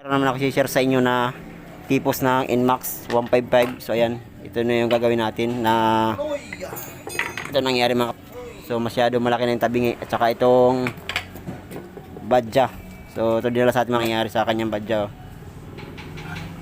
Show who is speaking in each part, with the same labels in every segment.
Speaker 1: Meron naman ako share sa inyo na tipos ng NMAX 155. So ayan, ito na yung gagawin natin na ito nangyari mga So masyado malaki na yung tabingi at saka itong badja. So ito dinala sa atin mangyayari sa kanyang badja. oh.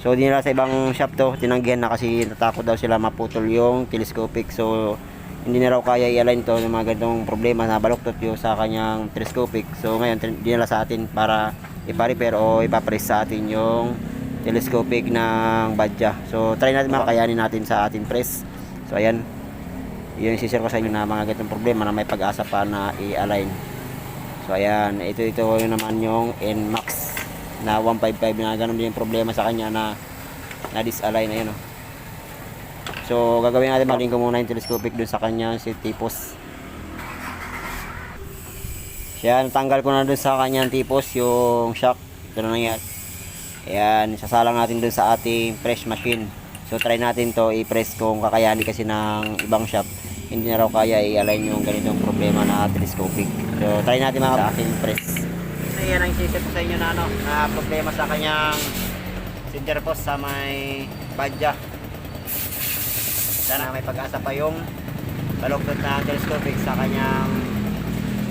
Speaker 1: So dinala sa ibang shop to, tinanggihan na kasi natakot daw sila maputol yung telescopic. So hindi na raw kaya i-align to ng mga ganitong problema na baluktot yung sa kanyang telescopic. So ngayon dinala sa atin para ipa-repair o ipapress sa atin yung telescopic ng badja. So try natin makakayanin natin sa ating press. So ayan, yun yung sisir ko sa inyo na mga ganitong problema na may pag-asa pa na i-align. So ayan, ito ito yung naman yung NMAX na 155 na ganun din yung problema sa kanya na na disalign ayun oh. So gagawin natin maling muna yung telescopic dun sa kanya si tipos. Yan, tanggal ko na dun sa kanyang tipos yung shock. Ito na nangyari. Ayan, sasalang natin dun sa ating press machine. So try natin to i-press kung kakayanin kasi ng ibang shop. Hindi na raw kaya i-align yung ganitong problema na telescopic. So try natin mga sa ating press. So yan ang isisip ko sa inyo na ano, na problema sa kanyang center post sa may badya. Sana may pag-asa pa yung baluktot na telescopic sa kanyang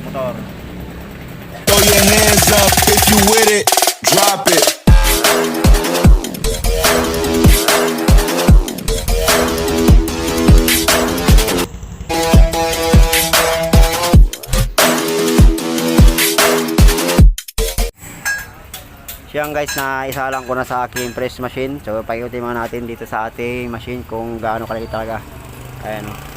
Speaker 1: motor.
Speaker 2: If you with it. Drop it.
Speaker 1: Siyang guys na isalang ko na sa aking press machine. So paikutin mga natin dito sa ating machine kung gaano kalaki talaga. Ayan o.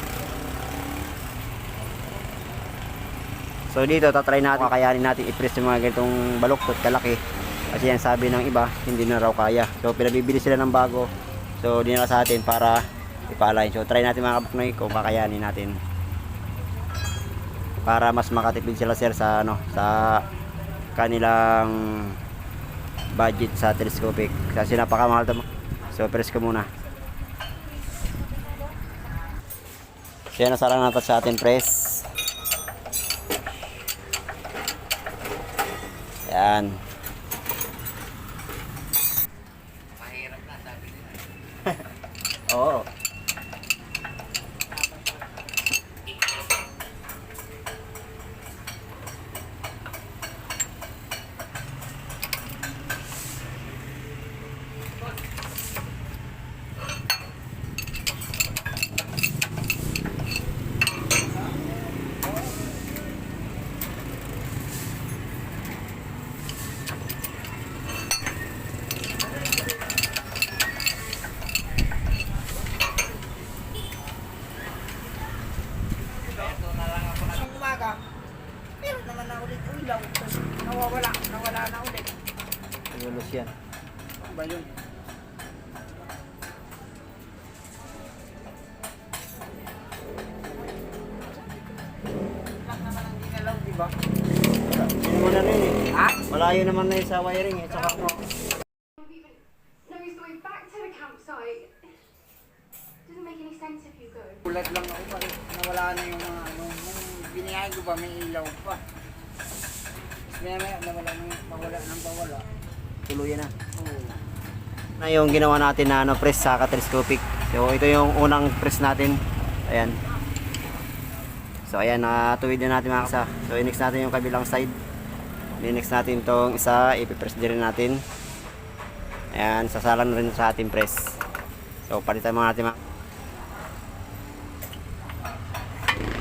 Speaker 1: So dito tatry natin kakayanin natin i-press yung mga ganitong baluktot kalaki. Kasi yan sabi ng iba hindi na raw kaya. So pinabibili sila ng bago. So dinala sa atin para ipa-align. So try natin mga kabuknoy kung kakayanin natin. Para mas makatipid sila sir sa ano sa kanilang budget sa telescopic kasi napakamahal to so press ko muna so yan nasarang natin sa ating press yan. Oo malayo naman na yun sa wiring eh tsaka
Speaker 3: go.
Speaker 4: Ulat lang ako pa nawala na yung mga ano. Nung biniyahin ko ba, may ilaw pa. Maya maya, nawala nang mawala nang bawala.
Speaker 1: tuluyan na
Speaker 4: Oo.
Speaker 1: na yung ginawa natin na ano, press sa telescopic. So ito yung unang press natin. Ayan. So ayan, natuwid na natin mga kasa. So i-next natin yung kabilang side. I-next natin tong isa, ipipress din natin. Ayan, sasalan na rin sa ating press. So palitan mga natin mga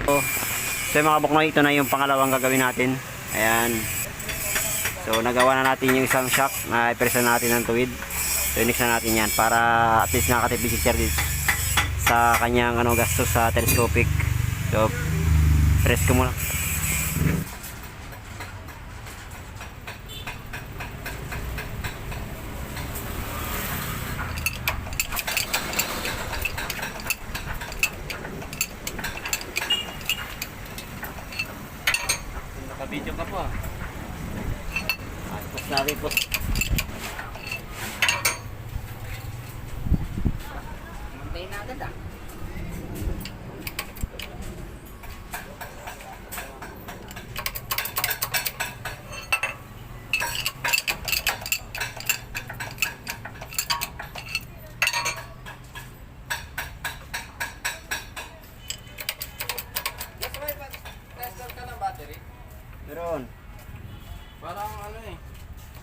Speaker 1: So, so mga buknoy, ito na yung pangalawang gagawin natin. Ayan. So nagawa na natin yung isang shock na i-press na natin ng tuwid. So i-next na natin yan para at least nakatipid si din sa kanyang ano, gastos sa telescopic. So press ko muna. Po.
Speaker 4: Mantay na agad ah.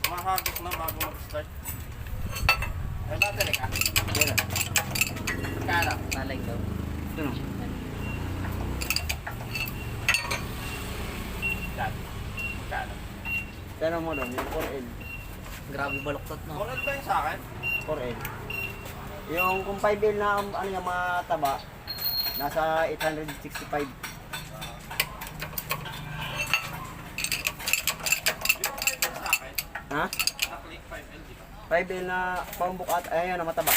Speaker 5: Mahagos na bago mag-start.
Speaker 4: May battery ka? Kala.
Speaker 6: Malag daw.
Speaker 1: Ito.
Speaker 5: Dati. Magkano?
Speaker 1: Tanong mo doon, yung 4L.
Speaker 6: Grabe baluktot no.
Speaker 5: Kunod ba yun sa akin?
Speaker 1: 4L. Yung kung 5L na ano yung mataba, nasa 865.
Speaker 5: Di ba kayo din sa akin?
Speaker 1: Ha?
Speaker 5: Naklik 5L, di ba?
Speaker 1: 5L na pambuk at ayun na mataba.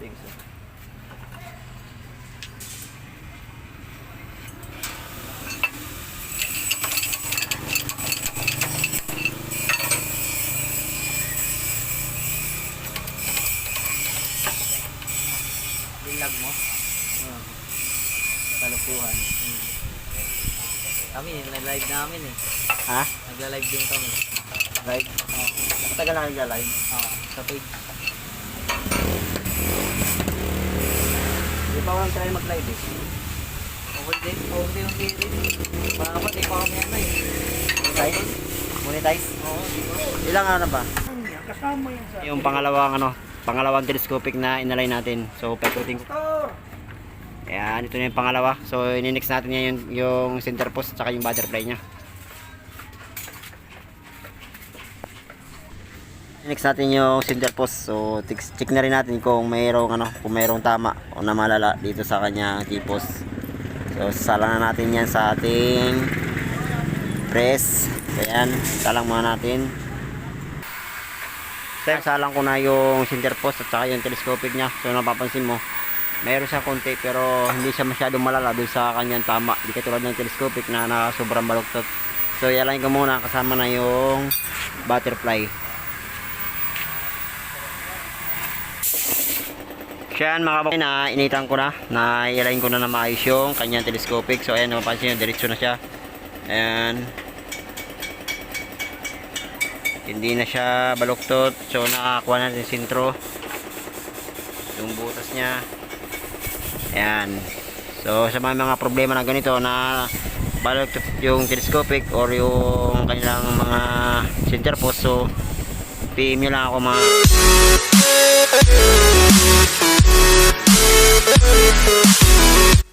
Speaker 1: Think so.
Speaker 6: Bilag mo.
Speaker 1: Ah. Kalukuhan.
Speaker 6: Kami, nag-live namin eh.
Speaker 1: Ha?
Speaker 6: Nagla-live din kami.
Speaker 1: Right? Oh. Matagal na kayo live.
Speaker 6: Oo, sa page.
Speaker 1: Di pa walang try mag-live eh.
Speaker 6: Okay din, okay din yung kiri. Para ba, di pa kami ano eh.
Speaker 1: Monetize? Monetize?
Speaker 6: Oo, di ba?
Speaker 1: Ilang ano ba?
Speaker 4: Kasama yan sa...
Speaker 1: Yung pangalawang ano, pangalawang telescopic na inalay natin. So, paikutin ko. Ito na yung pangalawa. So, ininix natin yan yung, yung center post at yung butterfly niya. Ininix natin yung center post. So, check na rin natin kung mayroong ano, kung mayroong tama o na malala dito sa kanyang tipos. So, sala na natin yan sa ating press. Ayan, salang muna natin. Salang ko na yung center post at saka yung telescopic niya. So napapansin mo, mayroon siya konti pero hindi siya masyadong malala doon sa kanyang tama. Hindi katulad ng telescopic na, na sobrang baluktot. So ialayin ko muna kasama na yung butterfly. Siyan mga kapatid na initan ko na na ialayin ko na na maayos yung kanyang telescopic. So ayan napapansin nyo, diretso na siya. Ayan hindi na siya baluktot so nakakuha natin yung sintro yung butas niya Ayan. So sa mga, mga problema na ganito na balot yung telescopic or yung kanilang mga center post so PM lang ako mga Thank you.